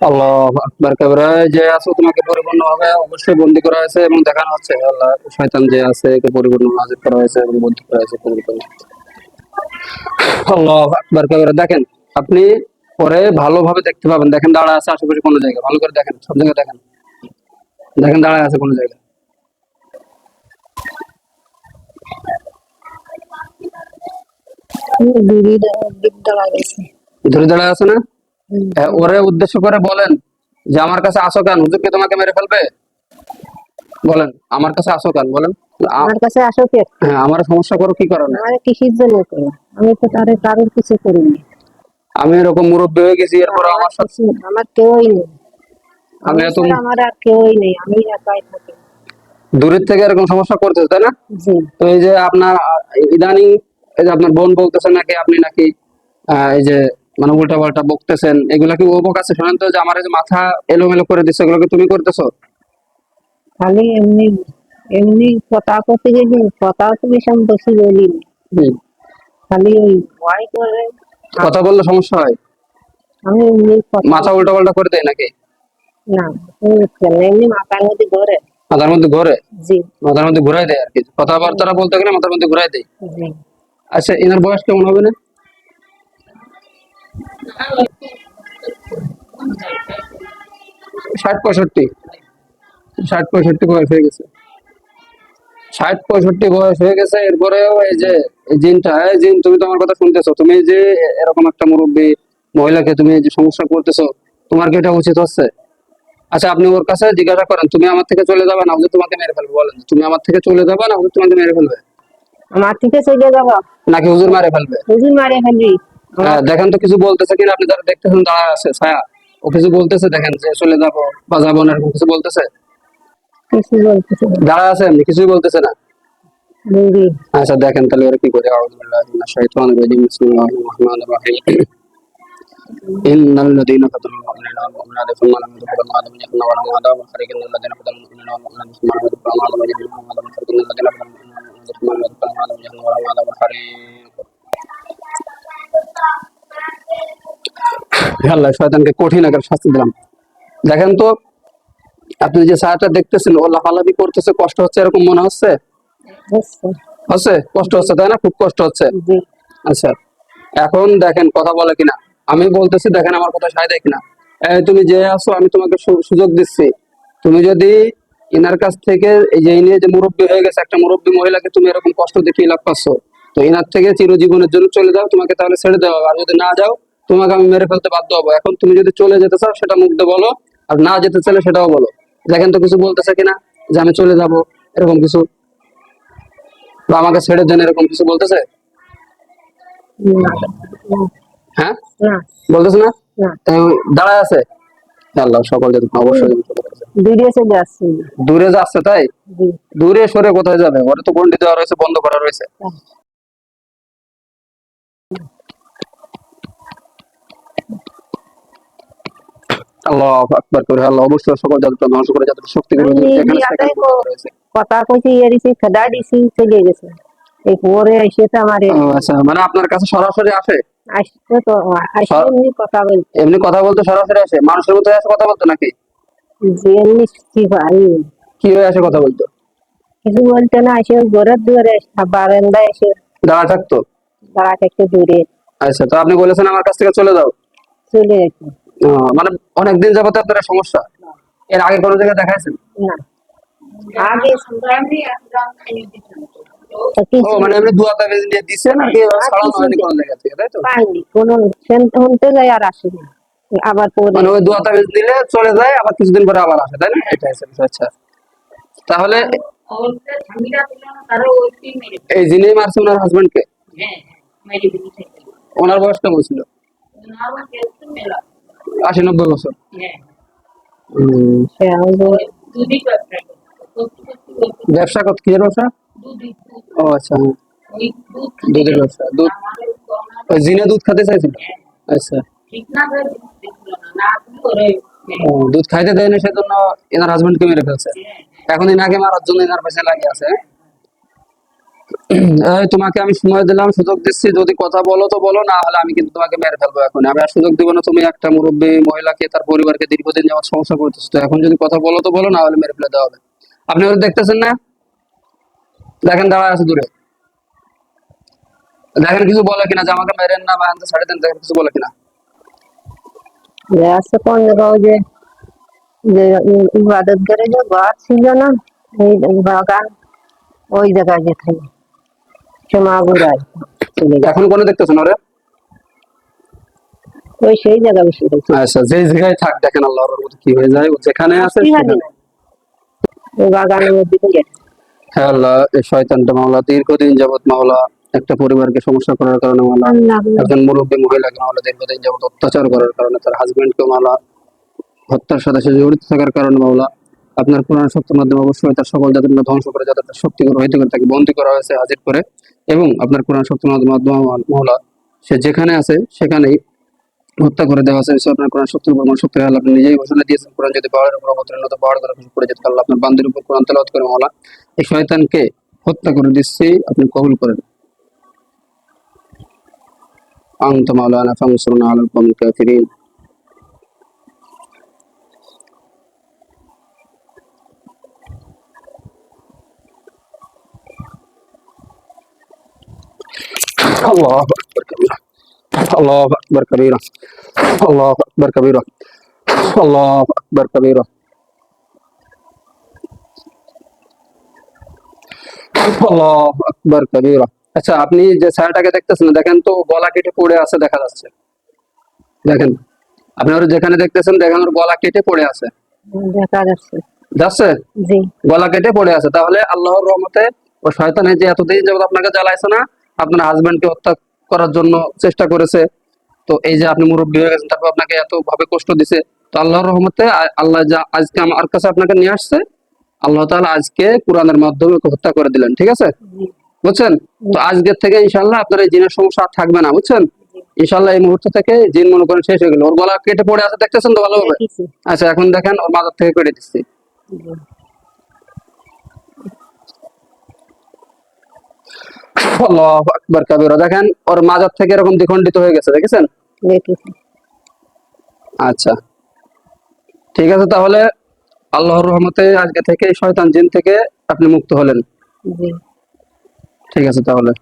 আল্লাহ আকবার। কাবরা যে আছে তোমাকে পরিপূর্ণ ভাবে অবশ্যই বন্দী করা হয়েছে এবং দেখানো হচ্ছে। আল্লাহ শয়তান যে আছে একে পরিপূর্ণ নাজির করা হয়েছে এবং বন্দী করা হয়েছে পরিপূর্ণ আল্লাহ আকবার। কাবরা দেখেন আপনি পরে ভালোভাবে দেখতে পাবেন। দেখেন দাঁড়া আছে আশেপাশে কোনো জায়গায় ভালো করে দেখেন সব জায়গায় দেখেন। দেখেন দাঁড়ায় আছে কোনো জায়গায় দূরে দাঁড়া দাঁড়ায় আছে না? ওরে উদ্দেশ্য করে বলেন যে আমার কাছে আসো কেন? হুজুর কি তোমাকে মেরে ফেলবে? বলেন আমার কাছে আসো কেন? বলেন আমার কাছে আসো কে? হ্যাঁ আমার সমস্যা করো কি কারণে? আমার কিসের জন্য আমি তো তারে কারোর কিছু করিনি। আমি এরকম মুরব্বী হয়ে গেছি এরপর আমার সাথে আমার কেউই নেই। আমি আমি এত আমার আর কেউই নেই। আমি একাই থাকি। দূরের থেকে এরকম সমস্যা করতেছে তাই না? তো এই যে আপনার ইদানিং এই যে আপনার বোন বলতেছে নাকি আপনি নাকি এই যে মানে উল্টা পাল্টা বকতেছেন এগুলা কি ও কাছে শোনেন তো যে আমার যে মাথা এলোমেলো করে দিচ্ছে এগুলো কি তুমি করতেছো? খালি এমনি এমনি কথা করতে গেলি কথা তো বেশি বেশি বলি খালি ওই ভয় করে। কথা বললে সমস্যা হয়? আমি এমনি মাথা উল্টা পাল্টা করে দেয় নাকি? না এমনি মাথার মধ্যে ধরে মাথার মধ্যে ঘোরে? জি। মাথার মধ্যে ঘুরাই দেয় আর কি। কথাবার্তা বলতে গেলে মাথার মধ্যে ঘুরাই দেয়। জি। আচ্ছা এনার বয়স কেমন হবে না? ষাট পঁয়ষট্টি। ষাট পঁয়ষট্টি বয়স হয়ে গেছে। ষাট পঁয়ষট্টি বয়স হয়ে গেছে এরপরেও এই যে জিনটা জিন তুমি তো আমার কথা শুনতেছো তুমি যে এরকম একটা মুরব্বী মহিলাকে তুমি যে সমস্যা করতেছো তোমার কি এটা উচিত হচ্ছে? আচ্ছা আপনি ওর কাছে জিজ্ঞাসা করেন তুমি আমার থেকে চলে যাবে না তোমাকে মেরে ফেলবে বলেন। তুমি আমার থেকে চলে যাবে না তোমাকে মেরে ফেলবে? আমার থেকে চলে যাব। নাকি হুজুর মারে ফেলবে? হুজুর মারে ফেলবি। দেখেন তো কিছু বলতেছে কিনা আপনি যারা দেখতেছেন দাঁড়ায় আছে ছায়া ও কিছু বলতেছে দেখেন যে চলে যাব বা যাব না এরকম কিছু বলতেছে কিছু বলতেছে না। দাঁড়ায় আছে এমনি কিছুই বলতেছে না বুঝি আচ্ছা দেখেন তাহলে ওরা কি করে আউযু বিল্লাহি মিনাশ শাইতানির রাজিম বিসমিল্লাহির রহমানির রহিম ইন্নাল লাযীনা ফাতানু মুমিনিনা ওয়াল মুমিনাতি সুম্মা লাম ইয়াতুবু ফালাহুম জাহান্নামু ওয়া lahum আযাবুন খারিজ ইন্নাল লাযীনা ফাতানু মুমিনিনা ওয়াল মুমিনাতি সুম্মা lam yatubu falahum আযাবুন জাহান্নামু ওয়া lahum খারিজ ইন্নাল লাযীনা ফাতানু মুমিনিনা আল্লাহ শয়তানকে কঠিন আকার শাস্তি দিলাম। দেখেন তো আপনি যে ছায়াটা দেখতেছেন ও লাফালাফি করতেছে কষ্ট হচ্ছে এরকম মনে হচ্ছে? হচ্ছে। কষ্ট হচ্ছে তাই না? খুব কষ্ট হচ্ছে। আচ্ছা এখন দেখেন কথা বলে কিনা? আমি বলতেছি দেখেন আমার কথা সায় দেয় কিনা? তুমি যে আছো আমি তোমাকে সুযোগ দিচ্ছি। তুমি যদি ইনার কাছ থেকে এই যে ইনি যে মুরব্বী হয়ে গেছে একটা মুরব্বী মহিলাকে তুমি এরকম কষ্ট দেখিয়ে লাভ পাচ্ছ তো ইনার থেকে চিরজীবনের জন্য চলে যাও তোমাকে তাহলে ছেড়ে দেওয়া আর যদি না যাও তোমাকে আমি মেরে ফেলতে বাধ্য হব। এখন তুমি যদি চলে যেতে চাও সেটা মুখ বলো আর না যেতে চাইলে সেটাও বলো। দেখেন তো কিছু বলতেছে কিনা যে আমি চলে যাব এরকম কিছু। বা আমাকে ছেড়ে দেন এরকম কিছু বলতেছে? হ্যাঁ? বলতেছে না? তাই দাঁড়ায় আছে? আল্লাহ সকল যাতে অবশ্যই। দূরে চলে আসছি। দূরে যাচ্ছে তাই? দূরে সরে কোথায় যাবে? ওরা তো গন্ডি দেওয়া রয়েছে বন্ধ করা রয়েছে। আল্লাহ আকবার করে আল্লাহ অবশ্যই সকল যাত্রা ধ্বংস করে যাত্রা শক্তি করে আমি যেখানে ইয়াতে সেখানে কো- রয়েছে কথা কইছি এরিছি খেদা দিছি চলে গেছে। এই পরে এসে তো আমার আচ্ছা মানে আপনার কাছে সরাসরি আসে? আসতে তো এমনি কথা বলতে। এমনি কথা বলতে সরাসরি আসে? মানুষের মতো আসে কথা বলতো নাকি? যে এমনি কি ভাই? কি হয়ে আসে কথা বলতো? কিছু বলতে না এসে ঘরের দুয়ারে বারান্দায় এসে দাঁড়া থাকতো দূরে। আচ্ছা তো আপনি বলেছেন আমার কাছ থেকে চলে যাও। চলে গেছে। মানে অনেকদিন যাবত আপনার সমস্যা? এর আগে কোনো জায়গায় দেখাইছেন? না। আগে তো ও মানে এমনি দুয়া তাবিজ দিয়ে দিছে নাকি এবার ছাড়ানো হয়নি কোনো জায়গা থেকে তাই তো? পাইনি। কোনো শুনতে যাই আর আসেনি আবার পরে মানে ওই দুয়া তাবিজ দিলে চলে যায় আবার কিছুদিন পরে আবার আসে তাই না? এটা আচ্ছা। তাহলে এই যিনি মারছে ওনার হাজবেন্ড কে? ওনার বয়স কেমন ছিল আশি নব্বই বছর উম, ব্যবসা কত কি ব্যবসা? ও আচ্ছা। হ্যাঁ। দুধের ব্যবসা। দুধ জিনে দুধ খেতে চাইছিল আচ্ছা। দুধ খাইতে দেয় না সেজন্য এনার হাজবেন্ডকে মেরে ফেলছে। এখন এনাকে মারার জন্য এনার পয়সা লাগিয়ে আছে। হ্যাঁ? তোমাকে আমি সময় দিলাম, সুযোগ দিচ্ছি। যদি কথা বলো তো বলো, না হলে আমি কিন্তু তোমাকে মেরে ফেলব এখন। আমি আর সুযোগ দিব না, তুমি একটা মুরব্বী মহিলাকে, তার পরিবারকে দীর্ঘদিন যাওয়ার সমস্যা করতেছো। তো এখন যদি কথা বলো তো বলো, না হলে মেরে ফেলে দেওয়া হবে। আপনি ওটা দেখতেছেন না? দেখেন, দাঁড়ায় আছে দূরে। দেখেন, কিছু বলে কিনা যে আমাকে মেরেন না, বা ছাড়ে দেন, দেখেন, কিছু বলে কিনা। আছে কোন জায়গায় ওই যে ইবাদত করে যে ঘর ছিল না, এই বাগান ওই জায়গায় যেখানে সমাগুড়ায় চলে এখন কোনো দেখতেছেন ওরে? ওই সেই জায়গা বেশি আচ্ছা জায়গায় থাক দেখেন আল্লাহর কি হয়ে যায়। যেখানে আছে কি ওই বাগানের মধ্যে হ্যাঁ আল্লাহ এই শয়তানটা মাওলা দীর্ঘদিন যাবত মাওলা একটা পরিবারকে সমস্যা করার কারণে মাওলা। একজন মুরব্বী মহিলাকে মাওলা দীর্ঘদিন যাবত অত্যাচার করার কারণে তার হাজবেন্ডকে মাওলা হত্যার সাথে সে জড়িত থাকার কারণে মাওলা আপনার কোরআন শক্তির মাধ্যমে অবশ্যই তার সকল জাতিগুলো ধ্বংস করে যাদের তার শক্তি করে, হয়তো তাকে বন্দী করা হয়েছে হাজির করে। এবং আপনার কোরআন শক্তির মাধ্যমে মহলা, সে যেখানে আছে, সেখানেই হত্যা করে দেওয়া আছে আপনার কোরআন শক্তির উপর শক্তি আল্লাহ আপনি নিজেই ঘোষণা দিয়েছেন, কোরআন যদি পাহাড়ের উপর অবতীর্ণত পাহাড় করে পড়ে যেত, আল্লাহ আপনার বান্দের উপর কোরআন তেলাওয়াত করে, মহলা, এই শয়তানকে হত্যা করে দিচ্ছি, আপনি কবুল করেন আন্ত মাওলানা ফাংসুরনা আলাল কাফিরিন। الله أكبر كبيرا الله أكبر كبيرا الله أكبر كبيرا الله أكبر كبيرا আল্লাহ আকবার কবিরা আচ্ছা আপনি যে ছায়াটাকে দেখতেছেন দেখেন তো গলা কেটে পড়ে আছে দেখা যাচ্ছে দেখেন আপনি ওর যেখানে দেখতেছেন দেখেন ওর গলা কেটে পড়ে আছে দেখা যাচ্ছে যাচ্ছে জি গলা কেটে পড়ে আছে তাহলে আল্লাহর রহমতে ও শয়তানে যে এতদিন যাবত আপনাকে জ্বালাইছে না আপনার হাজবেন্ডকে হত্যা করার জন্য চেষ্টা করেছে। তো এই যে আপনি মুরব্বী হয়ে গেছেন তারপর আপনাকে এত ভাবে কষ্ট দিছে। তো আল্লাহর রহমতে আল্লাহ যা আজকে আমার কাছে আপনাকে নিয়ে আসছে আল্লাহ তাআলা আজকে কোরআনের মাধ্যমে হত্যা করে দিলেন ঠিক আছে? বুঝছেন? তো আজকের থেকে ইনশাল্লাহ আপনার এই জিনের সমস্যা আর থাকবে না বুঝছেন? ইনশাল্লাহ এই মুহূর্ত থেকে জিন মনে করেন শেষ হয়ে গেল। ওর গলা কেটে পড়ে আছে দেখতেছেন তো ভালোভাবে? আচ্ছা এখন দেখেন ওর মাথার থেকে কেটে দিচ্ছি। আল্লাহ আকবর কাবিরা। দেখেন ওর মাজার থেকে এরকম দ্বিখণ্ডিত হয়ে গেছে দেখেছেন? আচ্ছা। ঠিক আছে তাহলে আল্লাহর রহমতে আজকে থেকে শয়তান জিন থেকে আপনি মুক্ত হলেন। ঠিক আছে তাহলে।